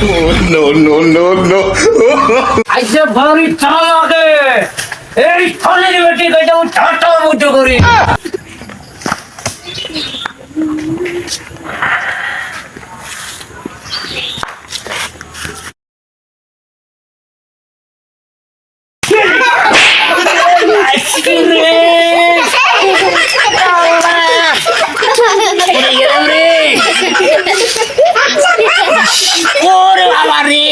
no, no, no, no. আইসে ভারি চালাকে এই ফলের বেটি কইতে টাটা মুটো করি ওরে বাবা রে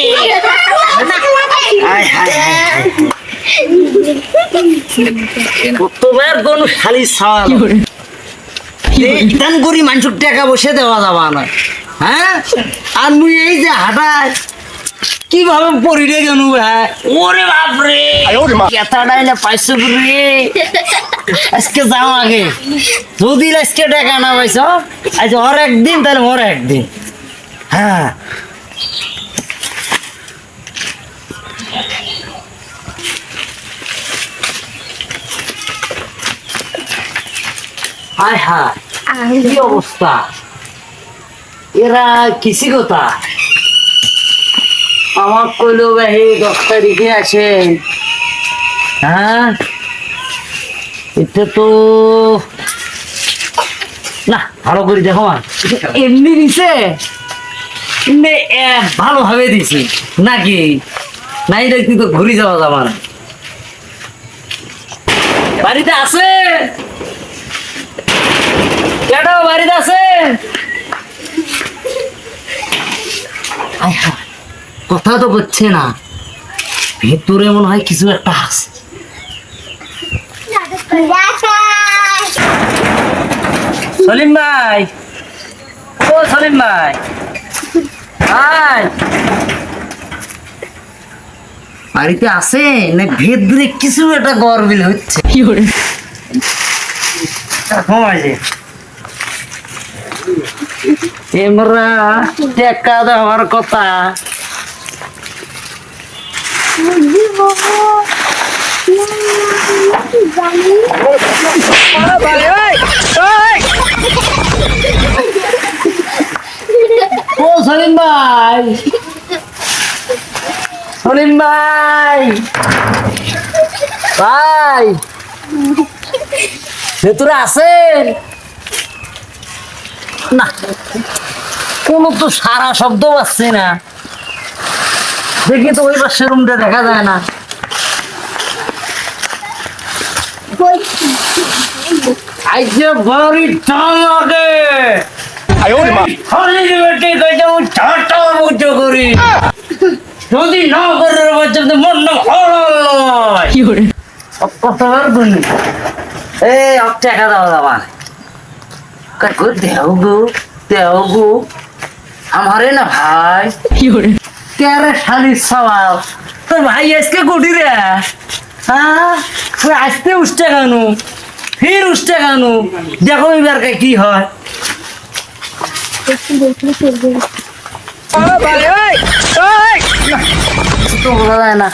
হায় হায় হায় তোমার কোন খালি সাল। করি মানুষের টাকা বসে দেওয়া যাবা না। হ্যাঁ? আর মুই এই যে হাঁটায় কীভাবে পড়িরে গেল হ্যাঁ ওরে বাপরে কেতাটাই না পাইছো রে আজকে যাও আগে। যদি আজকে টাকা না পাইছ? আজ ওর একদিন তাহলে ওর একদিন। হ্যাঁ। হায় হায়, কি অবস্থা? এরা কিসি কথা আমার কইলো আছেন হ্যাঁ? এটা তো না, ভালো করে দেখো এমনি দিছে? ভালোভাবে দিছি। নাকি? নাই দেখি তো ঘুরে যাওয়া যাবা বাড়িতে আছে? কেডা বাড়িতে আছে? আয় কথা তো করছে না। ভেতরে মনে হয় কিছু একটা আছে। সলিম ভাই। ও সলিম ভাই। ভাই। বাড়িতে আছে? না ভেতরে কিছু একটা গরবিল হচ্ছে? ঘুমাইছে এমরা টাকা দেওয়ার কথা ও সলিম ভাই সলিম ভাই ভাই ভেতরে আছেন না কোনো তো সারা শব্দ পাচ্ছে না। দেখি তো ওই পাশে রুমটা দেখা যায় না। আইসে বাড়ি টামাকে হলি বেটে কইতে আমি টাটা মুটো করি। যদি না করে বাচ্চা তো মন না পারবনি এ অক টাকা দাও দাবা কাকু দেও গো দেও গো। আমারে না ভাই। তেরে শালির সওয়াল। তোর ভাই আজকে গুটি রে। হ্যাঁ তুই আসতে উঠতে কেন ফির উঠতে কেন দেখো এবার কে কি হয়। তো বোঝা যায় না।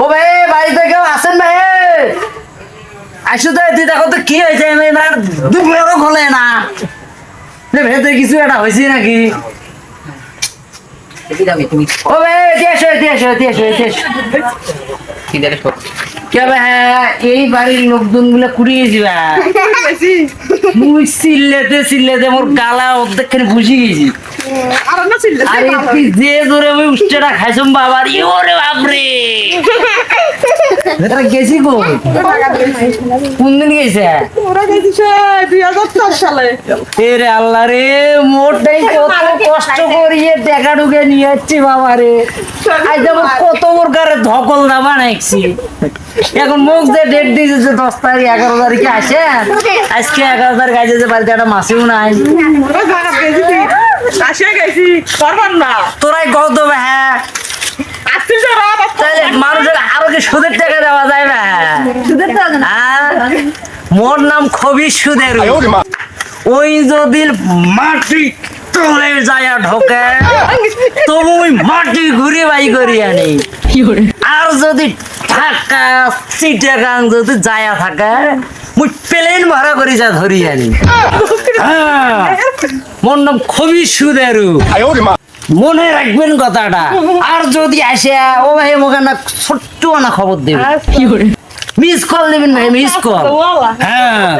ও ভাই বাড়িতে কেউ আসেন ভাই? আসু তো তুই দেখো তো কি হয়েছে এবার দুপুরেরও খোলে না। ভেতরে কিছু একটা হয়েছে নাকি? ও ভাই দিয়ে এসো দিয়ে এসো দিয়ে এসো কি এসো হ্যাঁ এই বাড়ির লোকজনগুলো কুড়িয়ে যাবা মুই চিল্লেতে চিল্লেতে মোর গালা অর্ধেকখানি বুঝি গেছি। আরে তুই যে জোরে আমি উষ্টেটা খাইছম বাবার ইওরে বাপরে। এটা গেছি গো কোন দিন গেছে? ওরা গেছে দুই হাজার চার সালে। এরে আল্লাহ রে মোটাই কত কষ্ট করিয়ে দেখা ঢুকে নিয়ে যাচ্ছি বাবা রে। আজ কত প্রকারের ধকল না বানাইছি এখন মুখ যে ডেট দিয়েছে দশ তারিখ এগারো তারিখে আসেন। আজকে এগারো তারিখ আছে যে বাড়িতে একটা মাসিও নাই। আসে তোরাই কত দেবে হ্যাঁ। আসছিল যে রাত তাহলে মানুষের আরও কি সুদের টাকা দেওয়া যায় না সুদের টাকা না। হ্যাঁ? মোর নাম খবি সুদের। ওই যদি মাটি তলে যায় ঢোকে তবু ওই মাটি ঘুরে বাই করি আনি। আর যদি ঢাকা চিটাগাং যদি যায়া থাকে মুই প্লেন ভাড়া করে যা ধরি আনি। হ্যাঁ, মোর নাম খুবই সুদেরু। মনে রাখবেন কথাটা। আর যদি আসে ও ভাই মোকে না ছোট্ট না খবর দেবে। মিস কল দেবেন ভাই মিস কল হ্যাঁ।